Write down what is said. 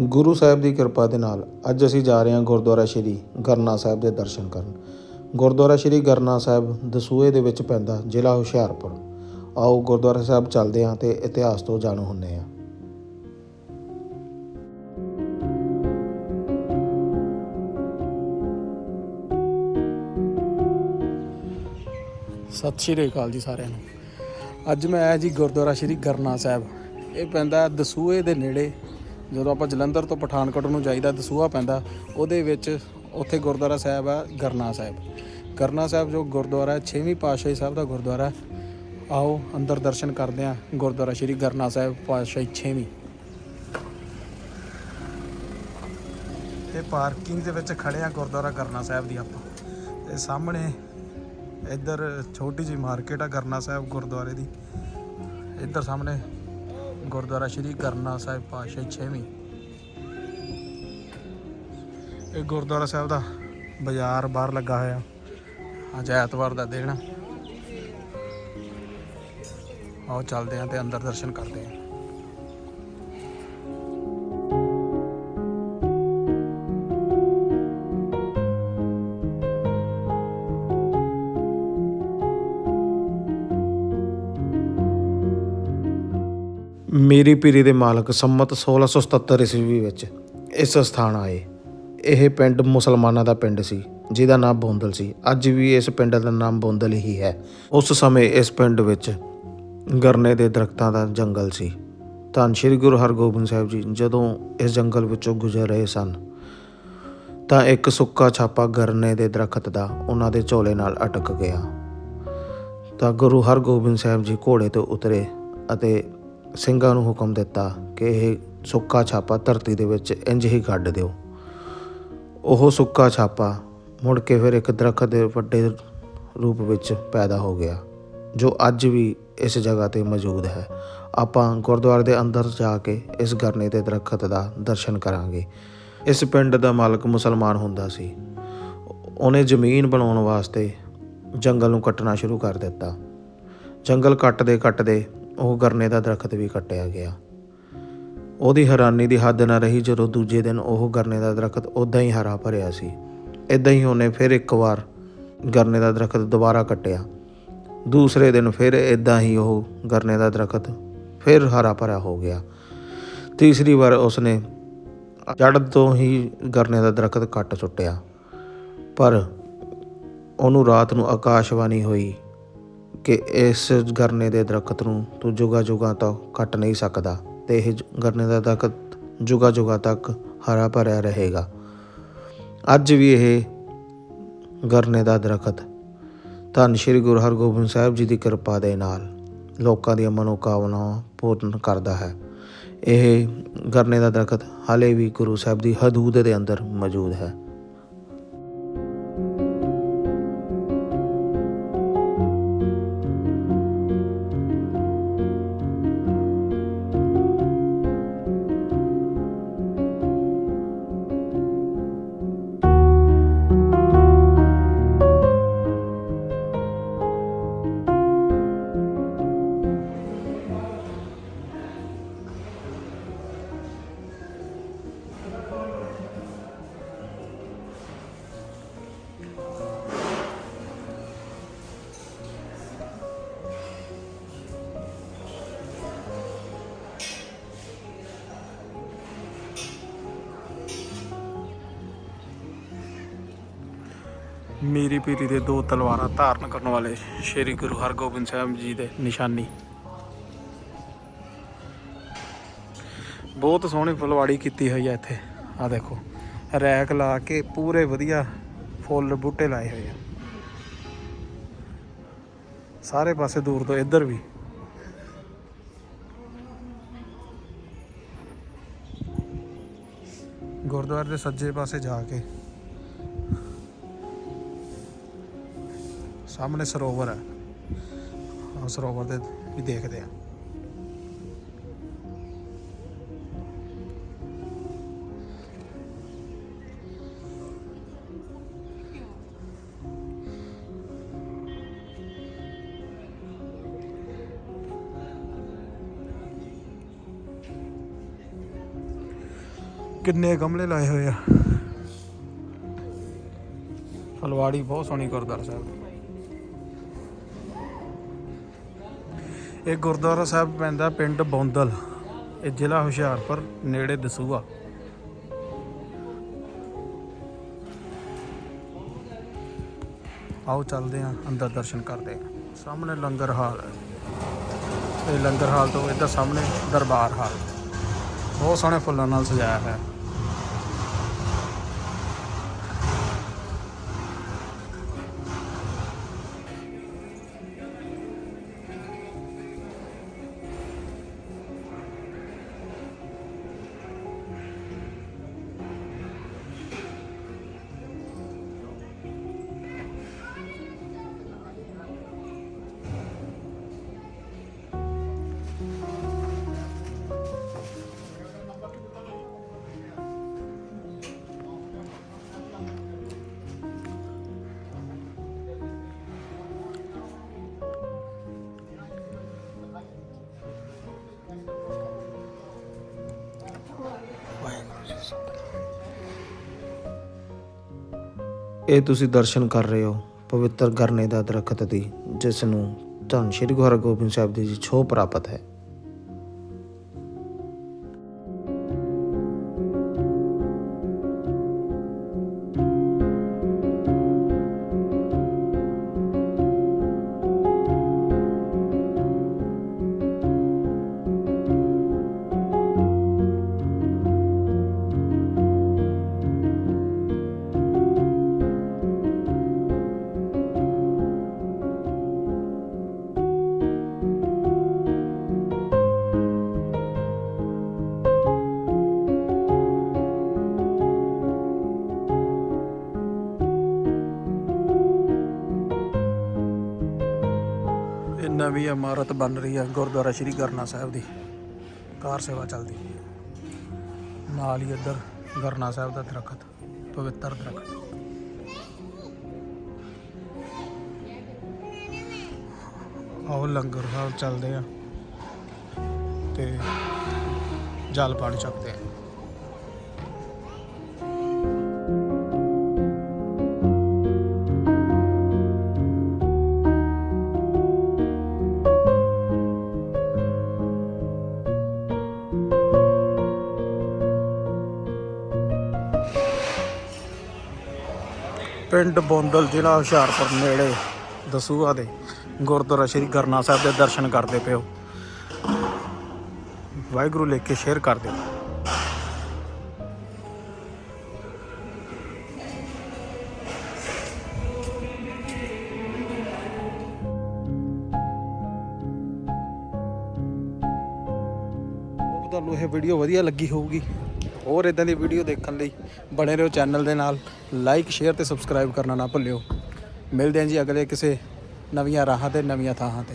ਗੁਰੂ ਸਾਹਿਬ ਦੀ ਕਿਰਪਾ ਦੇ ਨਾਲ ਅੱਜ ਅਸੀਂ ਜਾ ਰਹੇ ਹਾਂ ਗੁਰਦੁਆਰਾ ਸ਼੍ਰੀ ਗਰਨਾ ਸਾਹਿਬ ਦੇ ਦਰਸ਼ਨ ਕਰਨ। ਗੁਰਦੁਆਰਾ ਸ਼੍ਰੀ ਗਰਨਾ ਸਾਹਿਬ ਦਸੂਹੇ ਦੇ ਵਿੱਚ ਪੈਂਦਾ ਜ਼ਿਲ੍ਹਾ ਹੁਸ਼ਿਆਰਪੁਰ। ਆਓ ਗੁਰਦੁਆਰਾ ਸਾਹਿਬ ਚੱਲਦੇ ਹਾਂ ਤੇ ਇਤਿਹਾਸ ਤੋਂ ਜਾਣੂ ਹੁੰਨੇ ਹਾਂ। ਸਤਿ ਸ਼੍ਰੀ ਅਕਾਲ ਜੀ ਸਾਰਿਆਂ ਨੂੰ। ਅੱਜ ਮੈਂ ਆਇਆ ਜੀ ਗੁਰਦੁਆਰਾ ਸ਼੍ਰੀ ਗਰਨਾ ਸਾਹਿਬ। ਇਹ ਪੈਂਦਾ ਦਸੂਏ ਦੇ ਨੇੜੇ ਜਦੋਂ ਆਪਾਂ ਜਲੰਧਰ ਤੋਂ ਪਠਾਨਕੋਟ ਨੂੰ ਜਾਈਦਾ ਦਸੂਹਾ ਪੈਂਦਾ, ਉਹਦੇ ਵਿੱਚ ਉੱਥੇ ਗੁਰਦੁਆਰਾ ਸਾਹਿਬ ਆ, ਗਰਨਾ ਸਾਹਿਬ। ਗਰਨਾ ਸਾਹਿਬ ਜੋ ਗੁਰਦੁਆਰਾ ਹੈ 6ਵੀਂ ਪਾਤਸ਼ਾਹੀ ਸਾਹਿਬ ਦਾ ਗੁਰਦੁਆਰਾ ਆਓ ਅੰਦਰ ਦਰਸ਼ਨ ਕਰਦੇ ਹਾਂ, ਗੁਰਦੁਆਰਾ ਸ਼੍ਰੀ ਗਰਨਾ ਸਾਹਿਬ ਪਾਤਸ਼ਾਹੀ 6ਵੀਂ ਇਹ ਪਾਰਕਿੰਗ ਦੇ ਵਿੱਚ ਖੜੇ ਆ ਗੁਰਦੁਆਰਾ ਗਰਨਾ ਸਾਹਿਬ ਦੀ ਆਪਾਂ। ਤੇ ਸਾਹਮਣੇ ਇੱਧਰ ਛੋਟੀ ਜਿਹੀ ਮਾਰਕੀਟ ਆ ਗਰਨਾ ਸਾਹਿਬ ਗੁਰਦੁਆਰੇ ਦੀ। ਇੱਧਰ ਸਾਹਮਣੇ ਗੁਰਦੁਆਰਾ ਸ਼੍ਰੀ ਗਰਨਾ ਸਾਹਿਬ ਪਾਤਸ਼ਾਹੀ 6ਵੀਂ ਇਹ ਗੁਰਦੁਆਰਾ ਸਾਹਿਬ ਦਾ ਬਾਜ਼ਾਰ ਬਾਹਰ ਲੱਗਾ ਹੋਇਆ। ਅੱਜ ਐਤਵਾਰ ਦਾ ਦਿਨ ਆਓ ਚੱਲਦੇ ਆਂ ਤੇ ਅੰਦਰ ਦਰਸ਼ਨ ਕਰਦੇ ਆਂ। ਮੀਰੀ ਪੀਰੀ ਦੇ ਮਾਲਕ ਸੰਮਤ 1677 ਈਸਵੀ ਵਿੱਚ ਇਸ ਸਥਾਨ ਆਏ। ਇਹ ਪਿੰਡ ਮੁਸਲਮਾਨਾਂ ਦਾ ਪਿੰਡ ਸੀ, ਜਿਹਦਾ ਨਾਮ ਬੋਂਦਲ ਸੀ। ਅੱਜ ਵੀ ਇਸ ਪਿੰਡ ਦਾ ਨਾਮ ਬੋਂਦਲ ਹੀ ਹੈ। ਉਸ ਸਮੇਂ ਇਸ ਪਿੰਡ ਵਿੱਚ ਗਰਨੇ ਦੇ ਦਰਖਤਾਂ ਦਾ ਜੰਗਲ ਸੀ। ਧੰਨ ਸ਼੍ਰੀ ਗੁਰੂ ਹਰਗੋਬਿੰਦ ਸਾਹਿਬ ਜੀ ਜਦੋਂ ਇਸ ਜੰਗਲ ਵਿੱਚੋਂ ਗੁਜ਼ਰ ਰਹੇ ਸਨ, ਤਾਂ ਇੱਕ ਸੁੱਕਾ ਛਾਪਾ ਗਰਨੇ ਦੇ ਦਰਖਤ ਦਾ ਉਹਨਾਂ ਦੇ ਝੋਲੇ ਨਾਲ ਅਟਕ ਗਿਆ। ਤਾਂ ਗੁਰੂ ਹਰਗੋਬਿੰਦ ਸਾਹਿਬ ਜੀ ਘੋੜੇ ਤੋਂ ਉਤਰੇ ਅਤੇ ਸਿੰਘਾਂ ਨੂੰ ਹੁਕਮ ਦਿੱਤਾ ਕਿ ਇਹ ਸੁੱਕਾ ਛਾਪਾ ਧਰਤੀ ਦੇ ਵਿੱਚ ਇੰਜ ਹੀ ਗੱਡ ਦਿਓ। ਉਹ ਸੁੱਕਾ ਛਾਪਾ ਮੁੜ ਕੇ ਫਿਰ ਇੱਕ ਦਰਖਤ ਦੇ ਵੱਡੇ ਰੂਪ ਵਿੱਚ ਪੈਦਾ ਹੋ ਗਿਆ, ਜੋ ਅੱਜ ਵੀ ਇਸ ਜਗ੍ਹਾ ਤੇ ਮੌਜੂਦ ਹੈ। ਆਪਾਂ ਗੁਰਦੁਆਰੇ ਦੇ ਅੰਦਰ ਜਾ ਕੇ ਇਸ ਗਰਨੇ ਦੇ ਦਰਖਤ ਦਾ ਦਰਸ਼ਨ ਕਰਾਂਗੇ। ਇਸ ਪਿੰਡ ਦਾ ਮਾਲਕ ਮੁਸਲਮਾਨ ਹੁੰਦਾ ਸੀ। ਉਹਨੇ ਜ਼ਮੀਨ ਬਣਾਉਣ ਵਾਸਤੇ ਜੰਗਲ ਨੂੰ ਕੱਟਣਾ ਸ਼ੁਰੂ ਕਰ ਦਿੱਤਾ। ਜੰਗਲ ਕੱਟਦੇ ਕੱਟਦੇ ਉਹ ਗਰਨੇ ਦਾ ਦਰਖਤ ਵੀ ਕੱਟਿਆ ਗਿਆ। ਉਹਦੀ ਹੈਰਾਨੀ ਦੀ ਹੱਦ ਨਾ ਰਹੀ ਜਦੋਂ ਦੂਜੇ ਦਿਨ ਉਹ ਗਰਨੇ ਦਾ ਦਰਖਤ ਉਦਾਂ ਹੀ ਹਰਾ ਭਰਿਆ ਸੀ। ਇਦਾਂ ਹੀ ਉਹਨੇ ਫਿਰ ਇੱਕ ਵਾਰ ਗਰਨੇ ਦਾ ਦਰਖਤ ਦੁਬਾਰਾ ਕੱਟਿਆ। ਦੂਸਰੇ ਦਿਨ ਫਿਰ ਇਦਾਂ ਹੀ ਉਹ ਗਰਨੇ ਦਾ ਦਰਖਤ ਫਿਰ ਹਰਾ ਭਰਾ ਹੋ ਗਿਆ। ਤੀਸਰੀ ਵਾਰ ਉਸਨੇ ਜੜ ਤੋਂ ਹੀ ਗਰਨੇ ਦਾ ਦਰਖਤ ਕੱਟ ਸੁੱਟਿਆ। ਪਰ ਉਹਨੂੰ ਰਾਤ ਨੂੰ ਆਕਾਸ਼ਵਾਣੀ ਹੋਈ। ਕਿ ਇਸ ਗਰਨੇ ਦੇ ਦਰਖਤ ਨੂੰ ਤੂੰ ਜੁਗਾ ਜੁਗਾ ਤੋਂ ਕੱਟ ਨਹੀਂ ਸਕਦਾ ਤੇ ਇਹ ਜ- ਗਰਨੇ ਦਾ ਦਰਖਤ ਜੁਗਾ ਜੁਗਾ ਤੱਕ ਹਰਾ ਭਰਿਆ ਰਹੇਗਾ। ਅੱਜ ਵੀ ਇਹ ਗਰਨੇ ਦਾ ਦਰਖਤ ਧੰਨ ਸ਼੍ਰੀ ਗੁਰੂ ਹਰਗੋਬਿੰਦ ਸਾਹਿਬ ਜੀ ਦੀ ਕਿਰਪਾ ਦੇ ਨਾਲ ਲੋਕਾਂ ਦੀਆਂ ਮਨੋਕਾਮਨਾਵਾਂ ਪੂਰਨ ਕਰਦਾ ਹੈ। ਇਹ ਗਰਨੇ ਦਾ ਦਰਖਤ ਹਾਲੇ ਵੀ ਗੁਰੂ ਸਾਹਿਬ ਦੀ ਹਦੂਦ ਦੇ ਅੰਦਰ ਮੌਜੂਦ ਹੈ। ਮੀਰੀ ਪੀਰੀ ਦੇ ਦੋ ਤਲਵਾਰਾਂ ਧਾਰਨ ਕਰਨ ਵਾਲੇ ਸ਼੍ਰੀ ਗੁਰੂ ਹਰਗੋਬਿੰਦ ਸਾਹਿਬ ਜੀ ਦੇ ਨਿਸ਼ਾਨੀ। ਬਹੁਤ ਸੋਹਣੀ ਫੁਲਵਾੜੀ ਕੀਤੀ ਹੋਈ ਹੈ ਇੱਥੇ। ਆ ਦੇਖੋ, ਰੈਕ ਲਾ ਕੇ ਪੂਰੇ ਵਧੀਆ ਫੁੱਲ ਬੂਟੇ ਲਾਏ ਹੋਏ ਆ। ਸਾਰੇ ਪਾਸੇ ਦੂਰ ਤੋਂ ਇੱਧਰ ਵੀ। ਗੁਰਦੁਆਰੇ ਦੇ ਸੱਜੇ ਪਾਸੇ ਜਾ ਕੇ। ਸਾਹਮਣੇ ਸਰੋਵਰ ਹੈ। ਆ ਸਰੋਵਰ ਦੇ ਵੀ ਦੇਖਦੇ ਆ ਕਿੰਨੇ ਗਮਲੇ ਲਾਏ ਹੋਏ ਆ। ਫਲਵਾੜੀ ਬਹੁਤ ਸੋਹਣੀ ਗੁਰਦੁਆਰਾ ਸਾਹਿਬ। ਇਹ ਗੁਰਦੁਆਰਾ ਸਾਹਿਬ ਪੈਂਦਾ ਪਿੰਡ ਬੌਂਦਲ, ਇਹ ਜ਼ਿਲ੍ਹਾ ਹੁਸ਼ਿਆਰਪੁਰ, ਨੇੜੇ ਦਸੂਆ। ਆਓ ਚੱਲਦੇ ਹਾਂ, ਅੰਦਰ ਦਰਸ਼ਨ ਕਰਦੇ ਹਾਂ। ਸਾਹਮਣੇ ਲੰਗਰ ਹਾਲ ਹੈ। ਇਹ ਲੰਗਰ ਹਾਲ ਤੋਂ ਇੱਧਰ ਸਾਹਮਣੇ ਦਰਬਾਰ ਹਾਲ। ਬਹੁਤ ਸੋਹਣੇ ਫੁੱਲਾਂ ਨਾਲ ਸਜਾਇਆ ਹੈ। ਇਹ ਤੁਸੀਂ ਦਰਸ਼ਨ ਕਰ ਰਹੇ ਹੋ ਪਵਿੱਤਰ ਗਰਨੇ ਦਾ ਦਰਖਤ ਦੀ, ਜਿਸ ਨੂੰ ਧੰਨ ਸ਼੍ਰੀ ਗੁਰੂ ਹਰਗੋਬਿੰਦ ਸਾਹਿਬ ਜੀ ਦੀ ਛੋਹ ਪ੍ਰਾਪਤ ਹੈ। ਨਵੀਂ ਇਮਾਰਤ ਬਣ ਰਹੀ ਹੈ ਗੁਰਦੁਆਰਾ ਸ਼੍ਰੀ ਗਰਨਾ ਸਾਹਿਬ ਦੀ। ਕਾਰ ਸੇਵਾ ਚੱਲਦੀ। ਹੈ ਨਾਲ ਹੀ ਇੱਧਰ ਗਰਨਾ ਸਾਹਿਬ ਦਾ ਦਰਖਤ, ਪਵਿੱਤਰ ਦਰਖਤ। ਆਓ ਲੰਗਰ ਹਾਲ ਚੱਲਦੇ ਆ ਤੇ ਜਲ ਪਾਣੀ ਚੱਕਦੇ ਆ। ਪਿੰਡ ਬੋਂਦਲ ਜ਼ਿਲ੍ਹਾ ਹੁਸ਼ਿਆਰਪੁਰ ਨੇੜੇ ਦਸੂਹਾ ਦੇ ਗੁਰਦੁਆਰਾ ਸ਼੍ਰੀ ਗਰਨਾ ਸਾਹਿਬ ਦੇ ਦਰਸ਼ਨ ਕਰਦੇ ਪਿਓ ਵਾਹਿਗੁਰੂ ਲਿਖ ਕੇ ਸ਼ੇਅਰ ਕਰ ਦਿਓ। ਤੁਹਾਨੂੰ ਇਹ ਵੀਡੀਓ ਵਧੀਆ ਲੱਗੀ ਹੋਊਗੀ। ਹੋਰ ਇਦਾਂ ਦੀ ਵੀਡੀਓ ਦੇਖਣ ਲਈ ਬਣੇ ਰਹੋ ਚੈਨਲ ਦੇ ਨਾਲ। ਲਾਈਕ ਸ਼ੇਅਰ ਤੇ ਸਬਸਕ੍ਰਾਈਬ ਕਰਨਾ ਨਾ ਭੁੱਲਿਓ। ਮਿਲਦੇ ਹਾਂ ਜੀ ਅਗਲੇ ਕਿਸੇ ਨਵੀਆਂ ਰਾਹਾਂ ਤੇ, ਨਵੀਆਂ ਥਾਵਾਂ ਤੇ।